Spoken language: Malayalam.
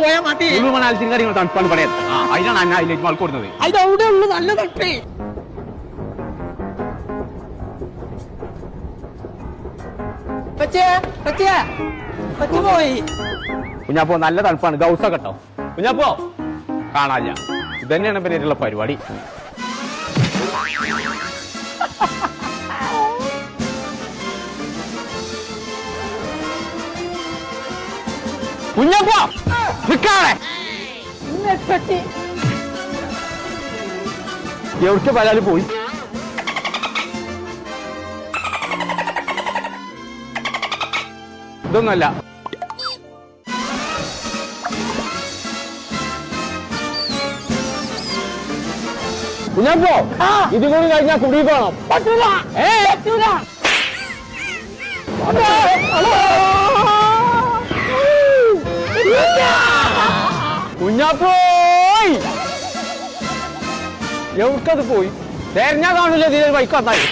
പോയാ മതി. കുളു മണാലത്തിന് കാര്യങ്ങൾ തണുപ്പാണ് പറയാം ആ അതിനാണ് അന്ന ഹൈലൈറ്റ് മാൾ കൊടുക്കുന്നത് അതിന്റെ അവിടെ ഉള്ളു നല്ല തണുപ്പേ പച്ചേ പച്ചേ പച്ച പോയി. കുഞ്ഞാപ്പോ നല്ല തണുപ്പാണ്. ഗൗസ കേട്ടോ. കുഞ്ഞാപ്പോ കാണാനില്ല ഇതന്നെയാണ് തന്നെയാണ് പേരുള്ള പരിപാടി. കുഞ്ഞാപ്പോ എവിടേക്ക് പലാൽ പോയി? ഇതൊന്നുമല്ല കുഞ്ഞാപ്പോ ഇതും കൂടി കഴിഞ്ഞാൽ കുടി പോണം. പറ്റൂല. പറ്റൂല. കുഞ്ഞാപ്പോയ്! എവിടക്കത് പോയി? തെരഞ്ഞാ കാണില്ല ഇതിലൊരു ബൈക്ക് വന്നായി